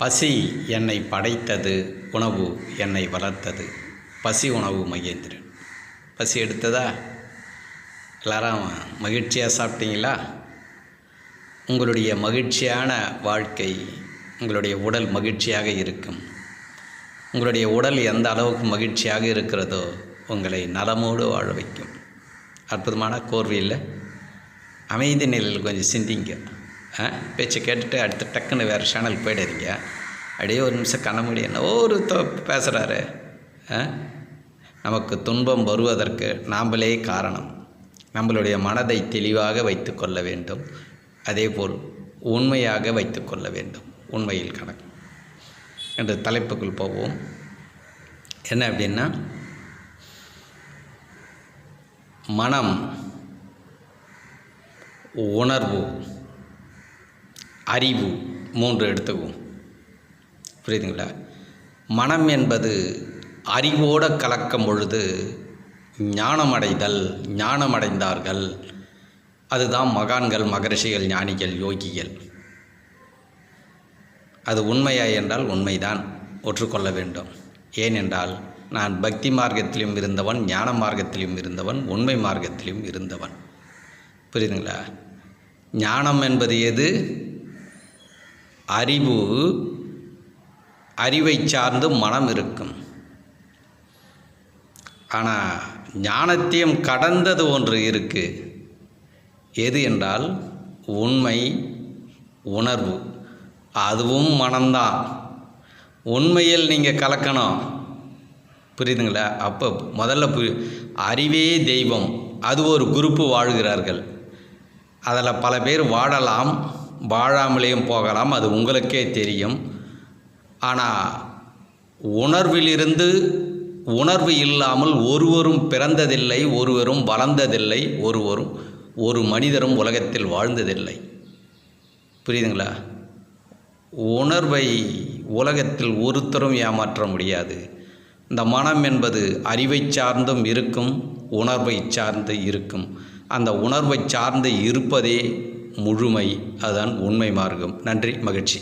பசி என்னை படைத்தது உணவு என்னை வளர்த்தது. பசி உணவு மகேந்திரன். பசி எடுத்ததா? எல்லாரும் மகிழ்ச்சியாக சாப்பிட்டீங்களா? உங்களுடைய மகிழ்ச்சியான வாழ்க்கை உங்களுடைய உடல் மகிழ்ச்சியாக இருக்கும். உங்களுடைய உடல் எந்த அளவுக்கு மகிழ்ச்சியாக இருக்கிறதோ உங்களை நலமோடு வாழ வைக்கும். அற்புதமான கோர்வையில் அமைதி நிலையில் கொஞ்சம் சிந்திங்க. பேச்சை கேட்டுட்டு அடுத்து டக்குன்னு வேறு சேனல் போயிடாதீங்க. அப்படியே ஒரு நிமிஷம் கண்ண மூடி என்ன ஒரு பேசுகிறாரு ஆ நமக்கு துன்பம் வருவதற்கு நாம்பளே காரணம். நம்மளுடைய மனதை தெளிவாக வைத்து கொள்ள வேண்டும். அதேபோல் உண்மையாக வைத்து கொள்ள வேண்டும். உண்மையில் கணக்கு. என்ற தலைப்புக்குள் போவோம். என்ன அப்படின்னா மனம் உணர்வு. அறிவு மூன்று எடுத்துக்குவோம். புரியுதுங்களா? மனம் என்பது அறிவோடு கலக்கும் பொழுது ஞானமடைதல் ஞானமடைந்தார்கள். அதுதான் மகான்கள் மகரிஷிகள் ஞானிகள் யோகிகள். அது உண்மையா என்றால் உண்மைதான். ஒற்றுக்கொள்ள வேண்டும். ஏனென்றால் நான் பக்தி மார்க்கத்திலும் இருந்தவன் ஞான மார்க்கத்திலும் இருந்தவன் உண்மை மார்க்கத்திலும் இருந்தவன். புரியுதுங்களா? ஞானம் என்பது எது? அறிவு அறிவை சார்ந்து மனம் இருக்கும். ஆனால் ஞானத்தையும் கடந்தது ஒன்று இருக்குது எது என்றால் உண்மை உணர்வு. அதுவும் மனம்தான். உண்மையில் நீங்கள் கலக்கணும். புரியுதுங்களா? அப்போ முதல்ல பு அறிவே தெய்வம். அது ஒரு குரூப்பு வாழ்கிறார்கள். அதில் பல பேர் வாழலாம். வாழாமலேயும் போகலாம் அது உங்களுக்கே தெரியும். ஆனால் உணர்விலிருந்து உணர்வு இல்லாமல் ஒருவரும் பிறந்ததில்லை ஒருவரும் வளர்ந்ததில்லை ஒருவரும் ஒரு மனிதரும் உலகத்தில் வாழ்ந்ததில்லை. புரியுதுங்களா? உணர்வை உலகத்தில் ஒருத்தரும் ஏமாற்ற முடியாது. இந்த மனம் என்பது அறிவை சார்ந்தும் இருக்கும் உணர்வை சார்ந்து இருக்கும். அந்த உணர்வை சார்ந்து இருப்பதே முழுமை அதுதான் உண்மை மார்க்கம். நன்றி மகிழ்ச்சி.